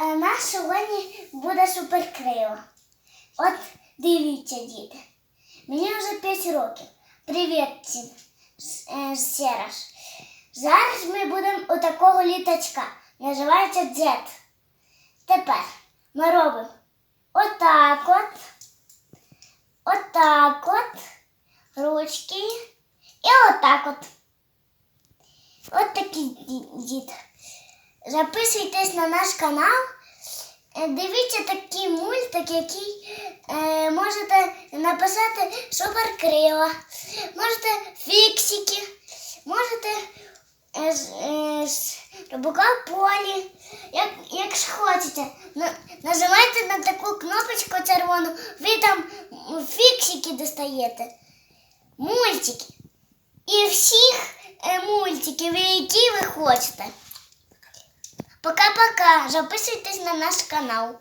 Е, Нас сьогодні буде суперкриво. От дивіться, діти. Мені вже 5 років. Привіт всім е, ще раз. Зараз ми будемо у такого літачка. Називається джет. Тепер ми робимо отак от, отак от, ручки і отак от. От такі ді- діти. Записуйтесь на наш канал. Е, Дивіться такий мультик, який е, можете написати суперкрила, можете фіксики, можете е, е, з Робока полі, як, якщо хочете. На, нажимайте на таку кнопочку червону, ви там фіксики достаєте, мультики. І всіх е, мультиків, які ви хочете. Пока-пока. Записуйтесь на наш канал.